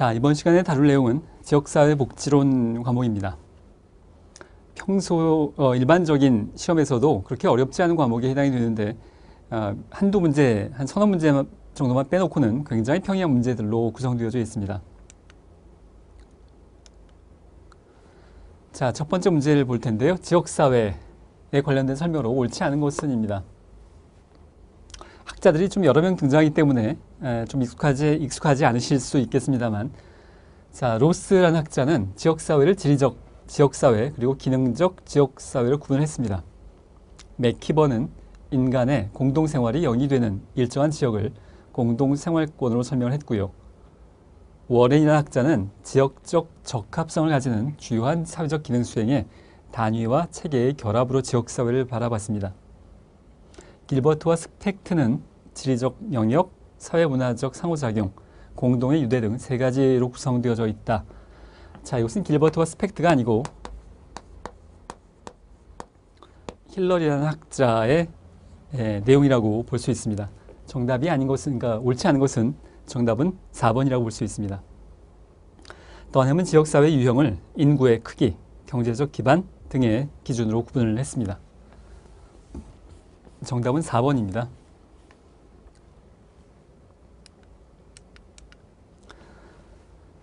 자, 이번 시간에 다룰 내용은 지역사회 복지론 과목입니다. 평소 어, 일반적인 시험에서도 그렇게 어렵지 않은 과목에 해당이 되는데 어, 한두 문제, 한 서너 문제 정도만 빼놓고는 굉장히 평이한 문제들로 구성되어져 있습니다. 자, 첫 번째 문제를 볼 텐데요. 지역사회에 관련된 설명으로 옳지 않은 것은입니다. 학자들이 좀 여러 명 등장하기 때문에 좀 익숙하지, 익숙하지 않으실 수 있겠습니다만 자, 로스라는 학자는 지역사회를 지리적 지역사회 그리고 기능적 지역사회를 구분했습니다. 맥키버는 인간의 공동생활이 영위되는 일정한 지역을 공동생활권으로 설명을 했고요. 워렌이라는 학자는 지역적 적합성을 가지는 주요한 사회적 기능 수행의 단위와 체계의 결합으로 지역사회를 바라봤습니다. 길버트와 스펙트는 지리적 영역, 사회문화적 상호작용, 공동의 유대 등 세 가지로 구성되어져 있다. 자, 이것은 길버트와 스펙트가 아니고 힐러리라는 학자의 예, 내용이라고 볼 수 있습니다. 정답이 아닌 것은, 그러니까 옳지 않은 것은 정답은 4번이라고 볼 수 있습니다. 더하면 지역사회 유형을 인구의 크기, 경제적 기반 등의 기준으로 구분을 했습니다. 정답은 4번입니다.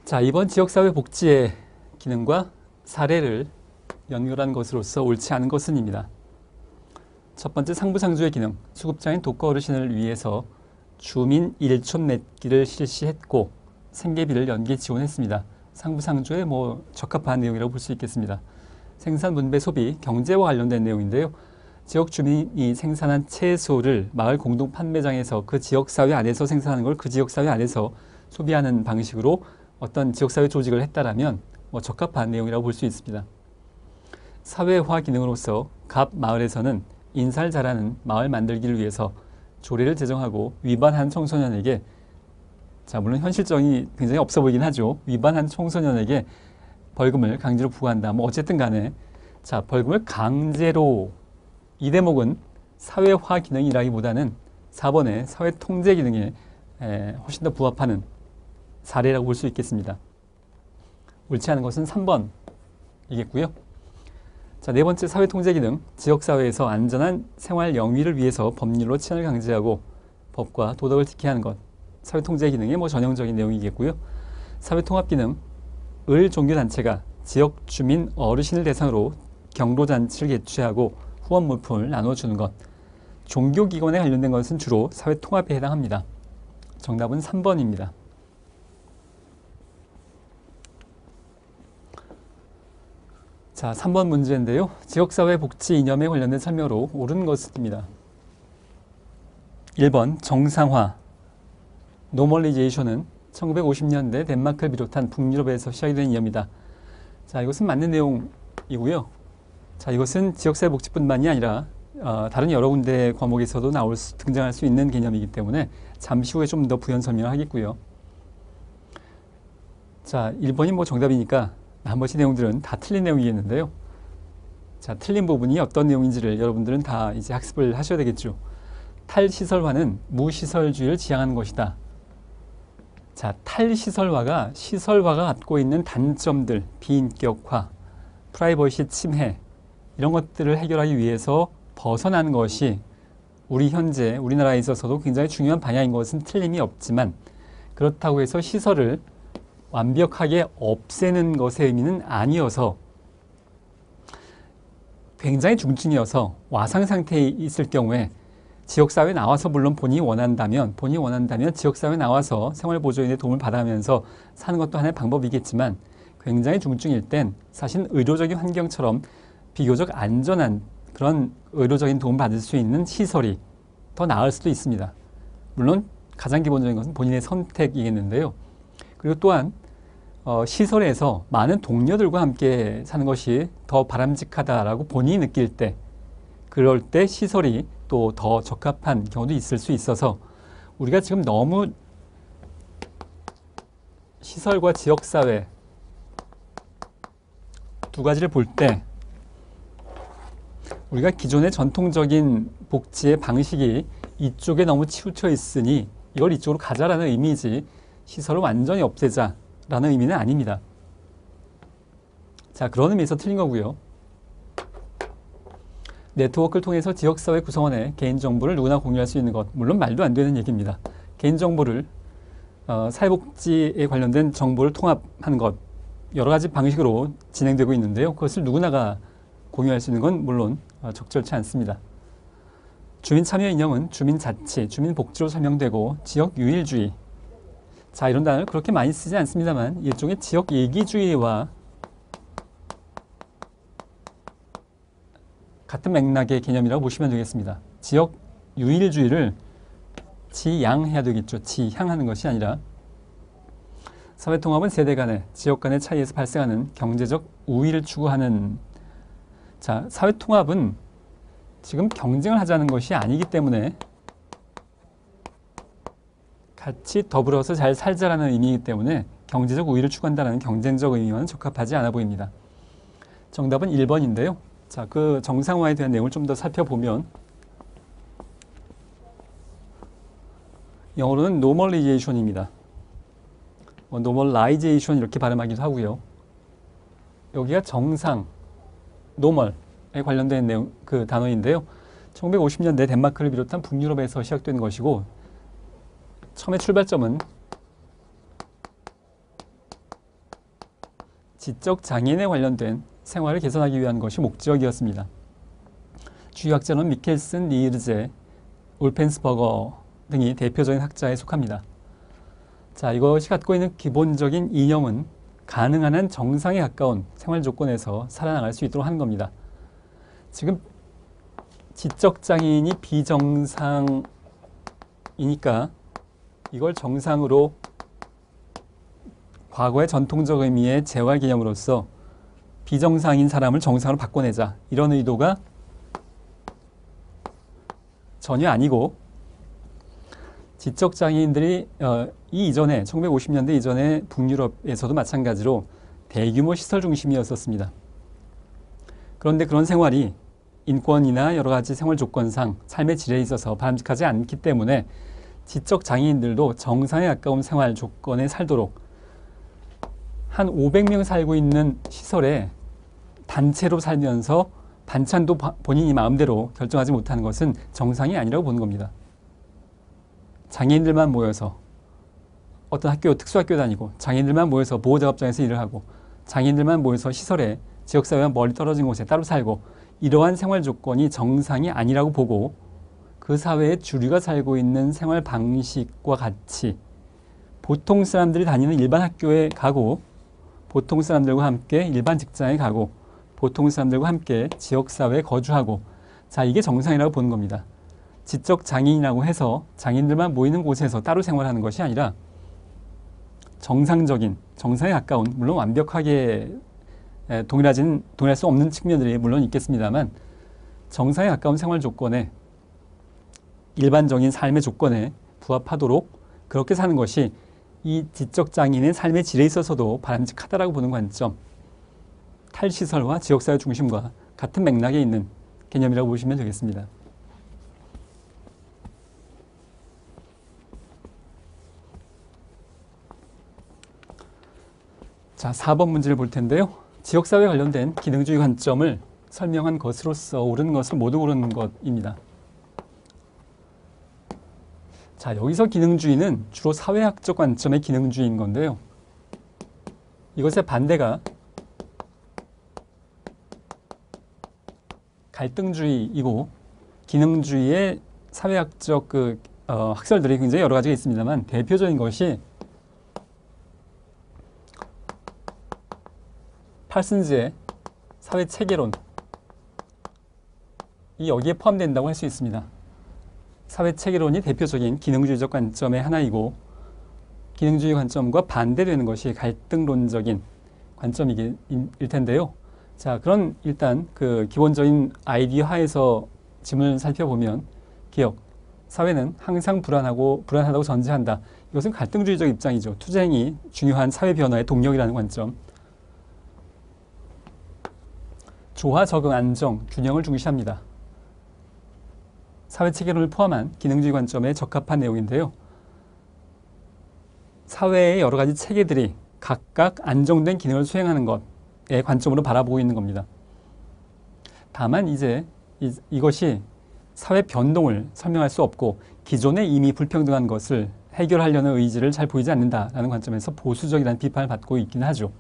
자, 이번 지역사회 복지의 기능과 사례를 연결한 것으로서 옳지 않은 것은입니다. 첫 번째 상부상조의 기능, 수급자인 독거 어르신을 위해서 주민 일촌 맺기를 실시했고 생계비를 연계 지원했습니다. 상부상조에 뭐 적합한 내용이라고 볼 수 있겠습니다. 생산, 분배, 소비, 경제와 관련된 내용인데요. 지역 주민이 생산한 채소를 마을 공동 판매장에서 그 지역 사회 안에서 생산하는 걸 그 지역 사회 안에서 소비하는 방식으로 어떤 지역 사회 조직을 했다라면 뭐 적합한 내용이라고 볼 수 있습니다. 사회화 기능으로서 갑 마을에서는 인사를 잘하는 마을 만들기를 위해서 조례를 제정하고 위반한 청소년에게 자 물론 현실성이 굉장히 없어 보이긴 하죠. 위반한 청소년에게 벌금을 강제로 부과한다. 뭐 어쨌든 간에 자 벌금을 강제로 이 대목은 사회화 기능이라기보다는 4번의 사회 통제 기능에 에, 훨씬 더 부합하는 사례라고 볼 수 있겠습니다. 옳지 않은 것은 3번이겠고요. 자, 네 번째 사회통제 기능, 지역사회에서 안전한 생활 영위를 위해서 법률로 치안을 강제하고 법과 도덕을 지켜야 하는 것. 사회통제 기능의 뭐 전형적인 내용이겠고요. 사회통합 기능, 을 종교단체가 지역 주민 어르신을 대상으로 경로잔치를 개최하고 후원 물품을 나눠주는 것. 종교기관에 관련된 것은 주로 사회통합에 해당합니다. 정답은 3번입니다. 자, 3번 문제인데요. 지역사회 복지 이념에 관련된 설명으로 옳은 것입니다. 1번 정상화 노멀리제이션은 1950년대 덴마크를 비롯한 북유럽에서 시작이 된 이념이다. 자, 이것은 맞는 내용이고요. 자, 이것은 지역사회 복지뿐만이 아니라 어, 다른 여러 군데 과목에서도 나올 수, 등장할 수 있는 개념이기 때문에 잠시 후에 좀 더 부연 설명을 하겠고요. 자, 1번이 뭐 정답이니까 나머지 내용들은 다 틀린 내용이겠는데요. 자, 틀린 부분이 어떤 내용인지를 여러분들은 다 이제 학습을 하셔야 되겠죠. 탈시설화는 무시설주의를 지향하는 것이다. 자, 탈시설화가 시설화가 갖고 있는 단점들, 비인격화, 프라이버시 침해 이런 것들을 해결하기 위해서 벗어나는 것이 우리 현재 우리나라에 있어서도 굉장히 중요한 방향인 것은 틀림이 없지만 그렇다고 해서 시설을 완벽하게 없애는 것의 의미는 아니어서 굉장히 중증이어서 와상 상태에 있을 경우에 지역사회에 나와서 물론 본인이 원한다면 본인이 원한다면 지역사회에 나와서 생활보조인의 도움을 받으면서 사는 것도 하나의 방법이겠지만 굉장히 중증일 땐 사실 의료적인 환경처럼 비교적 안전한 그런 의료적인 도움을 받을 수 있는 시설이 더 나을 수도 있습니다. 물론 가장 기본적인 것은 본인의 선택이겠는데요. 그리고 또한 어, 시설에서 많은 동료들과 함께 사는 것이 더 바람직하다라고 본인이 느낄 때 그럴 때 시설이 또 더 적합한 경우도 있을 수 있어서 우리가 지금 너무 시설과 지역사회 두 가지를 볼 때 우리가 기존의 전통적인 복지의 방식이 이쪽에 너무 치우쳐 있으니 이걸 이쪽으로 가자라는 의미지 시설을 완전히 없애자 라는 의미는 아닙니다. 자, 그런 의미에서 틀린 거고요. 네트워크를 통해서 지역사회 구성원의 개인정보를 누구나 공유할 수 있는 것, 물론 말도 안 되는 얘기입니다. 개인정보를 어, 사회복지에 관련된 정보를 통합하는 것, 여러 가지 방식으로 진행되고 있는데요. 그것을 누구나가 공유할 수 있는 건 물론 어, 적절치 않습니다. 주민 참여 이념은 주민 자치, 주민 복지로 설명되고 지역 유일주의. 자, 이런 단어를 그렇게 많이 쓰지 않습니다만 일종의 지역 예기주의와 같은 맥락의 개념이라고 보시면 되겠습니다. 지역 유일주의를 지양해야 되겠죠. 지향하는 것이 아니라 사회통합은 세대 간의 지역 간의 차이에서 발생하는 경제적 우위를 추구하는 자 사회통합은 지금 경쟁을 하자는 것이 아니기 때문에 같이 더불어서 잘 살자라는 의미이기 때문에 경제적 우위를 추구한다는 경쟁적 의미와는 적합하지 않아 보입니다. 정답은 1번인데요. 자, 그 정상화에 대한 내용을 좀 더 살펴보면 영어로는 normalization입니다. 뭐 normalization 이렇게 발음하기도 하고요. 여기가 정상, normal에 관련된 내용 그 단어인데요. 1950년대 덴마크를 비롯한 북유럽에서 시작된 것이고 처음에 출발점은 지적 장애인에 관련된 생활을 개선하기 위한 것이 목적이었습니다. 주의학자는 미켈슨, 리르제, 울펜스버거 등이 대표적인 학자에 속합니다. 자, 이것이 갖고 있는 기본적인 이념은 가능한 한 정상에 가까운 생활 조건에서 살아나갈 수 있도록 하는 겁니다. 지금 지적 장애인이 비정상이니까 이걸 정상으로 과거의 전통적 의미의 재활 개념으로서 비정상인 사람을 정상으로 바꿔내자 이런 의도가 전혀 아니고 지적 장애인들이 어, 이 이전에 1950년대 이전에 북유럽에서도 마찬가지로 대규모 시설 중심이었었습니다. 그런데 그런 생활이 인권이나 여러 가지 생활 조건상 삶의 질에 있어서 바람직하지 않기 때문에 지적 장애인들도 정상에 가까운 생활 조건에 살도록 한 500명 살고 있는 시설에 단체로 살면서 반찬도 본인이 마음대로 결정하지 못하는 것은 정상이 아니라고 보는 겁니다. 장애인들만 모여서 어떤 학교, 특수학교 다니고 장애인들만 모여서 보호작업장에서 일을 하고 장애인들만 모여서 시설에 지역사회와 멀리 떨어진 곳에 따로 살고 이러한 생활 조건이 정상이 아니라고 보고 그 사회의 주류가 살고 있는 생활 방식과 같이 보통 사람들이 다니는 일반 학교에 가고 보통 사람들과 함께 일반 직장에 가고 보통 사람들과 함께 지역사회에 거주하고 자 이게 정상이라고 보는 겁니다. 지적 장애인이라고 해서 장애인들만 모이는 곳에서 따로 생활하는 것이 아니라 정상적인 정상에 가까운 물론 완벽하게 동일하진 동일할 수 없는 측면들이 물론 있겠습니다만 정상에 가까운 생활 조건에 일반적인 삶의 조건에 부합하도록 그렇게 사는 것이 이 지적 장애인의 삶의 질에 있어서도 바람직하다라고 보는 관점 탈시설과 지역사회 중심과 같은 맥락에 있는 개념이라고 보시면 되겠습니다. 자, 4번 문제를 볼 텐데요. 지역사회 관련된 기능주의 관점을 설명한 것으로서 옳은 것을 모두 고르는 것입니다. 자, 여기서 기능주의는 주로 사회학적 관점의 기능주의인 건데요. 이것의 반대가 갈등주의이고 기능주의의 사회학적 그 어, 학설들이 굉장히 여러 가지가 있습니다만 대표적인 것이 팔슨즈의 사회 체계론 이 여기에 포함된다고 할 수 있습니다. 사회 체계론이 대표적인 기능주의적 관점의 하나이고 기능주의 관점과 반대되는 것이 갈등론적인 관점일 텐데요. 자, 그런 일단 그 기본적인 아이디어 하에서 짐을 살펴보면 기억, 사회는 항상 불안하고 불안하다고 전제한다. 이것은 갈등주의적 입장이죠. 투쟁이 중요한 사회 변화의 동력이라는 관점. 조화, 적응, 안정, 균형을 중시합니다. 사회 체계론을 포함한 기능주의 관점에 적합한 내용인데요. 사회의 여러 가지 체계들이 각각 안정된 기능을 수행하는 것의 관점으로 바라보고 있는 겁니다. 다만 이제 이, 이것이 사회 변동을 설명할 수 없고 기존에 이미 불평등한 것을 해결하려는 의지를 잘 보이지 않는다라는 관점에서 보수적이라는 비판을 받고 있긴 하죠.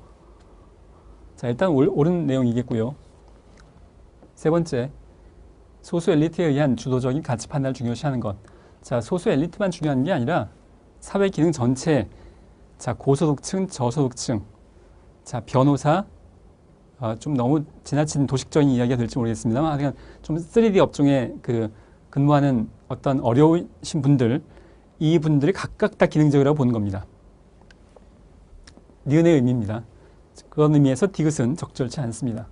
자, 일단 올, 옳은 내용이겠고요. 세 번째, 소수 엘리트에 의한 주도적인 가치 판단을 중요시하는 것. 자, 소수 엘리트만 중요한 게 아니라 사회 기능 전체, 자, 고소득층, 저소득층, 자, 변호사, 어, 좀 너무 지나친 도식적인 이야기가 될지 모르겠습니다만, 하여간 좀 3D 업종에 그 근무하는 어떤 어려우신 분들, 이 분들이 각각 다 기능적이라고 보는 겁니다. 니은의 의미입니다. 그런 의미에서 디귿은 적절치 않습니다.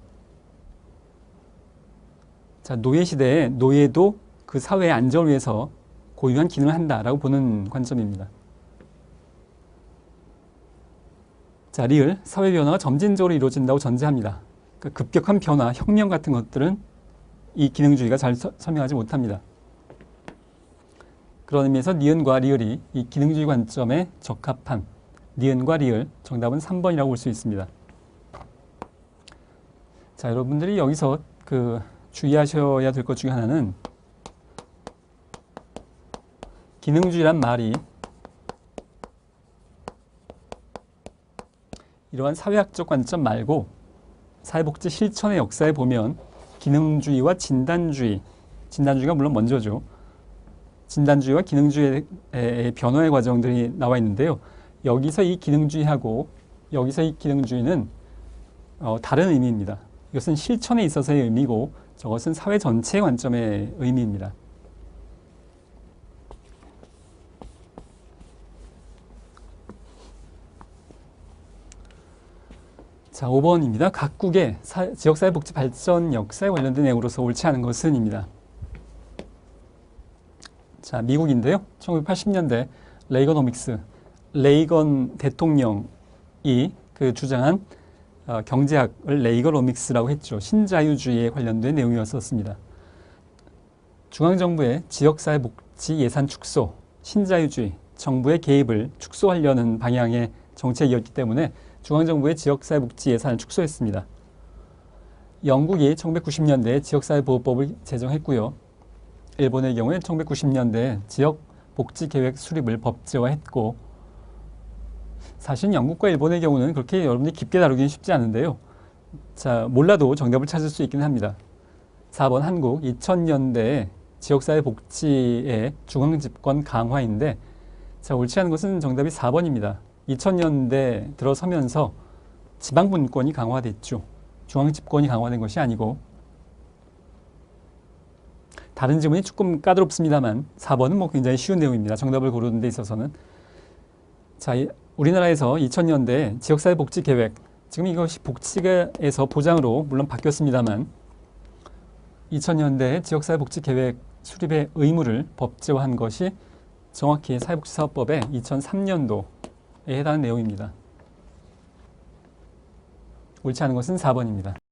자, 노예 시대에 노예도 그 사회의 안정을 위해서 고유한 기능을 한다라고 보는 관점입니다. 자, 리을 사회 변화가 점진적으로 이루어진다고 전제합니다. 그 급격한 변화, 혁명 같은 것들은 이 기능주의가 잘 서- 설명하지 못합니다. 그런 의미에서 니은과 리을이 이 기능주의 관점에 적합한 니은과 리을 정답은 3번이라고 볼 수 있습니다. 자, 여러분들이 여기서 그 주의하셔야 될 것 중에 하나는 기능주의란 말이 이러한 사회학적 관점 말고 사회복지 실천의 역사에 보면 기능주의와 진단주의, 진단주의가 물론 먼저죠. 진단주의와 기능주의의 변화의 과정들이 나와 있는데요. 여기서 이 기능주의하고 여기서 이 기능주의는 어, 다른 의미입니다. 이것은 실천에 있어서의 의미고 저것은 사회 전체의 관점의 의미입니다. 자, 5번입니다. 각국의 사- 지역사회 복지 발전 역사에 관련된 내용으로서 옳지 않은 것은입니다. 자, 미국인데요. 1980년대 레이건오믹스, 레이건 대통령이 그 주장한 어, 경제학을 레이건오믹스라고 했죠. 신자유주의에 관련된 내용이었었습니다. 중앙정부의 지역사회 복지 예산 축소, 신자유주의, 정부의 개입을 축소하려는 방향의 정책이었기 때문에 중앙정부의 지역사회 복지 예산을 축소했습니다. 영국이 1990년대에 지역사회보호법을 제정했고요. 일본의 경우에 1990년대에 지역복지계획 수립을 법제화했고 사실 영국과 일본의 경우는 그렇게 여러분이 깊게 다루기는 쉽지 않은데요. 자, 몰라도 정답을 찾을 수 있긴 합니다. 4번 한국 2000년대에 지역사회 복지의 중앙집권 강화인데 자, 옳지 않은 것은 정답이 4번입니다. 2000년대 들어서면서 지방분권이 강화됐죠. 중앙집권이 강화된 것이 아니고 다른 지문이 조금 까다롭습니다만 4번은 뭐 굉장히 쉬운 내용입니다. 정답을 고르는 데 있어서는 자, 이- 우리나라에서 2000년대 지역사회 복지 계획 지금 이것이 복지에서 보장으로 물론 바뀌었습니다만 2000년대 지역사회 복지 계획 수립의 의무를 법제화한 것이 정확히 사회복지사업법의 2003년도에 해당하는 내용입니다. 옳지 않은 것은 4번입니다.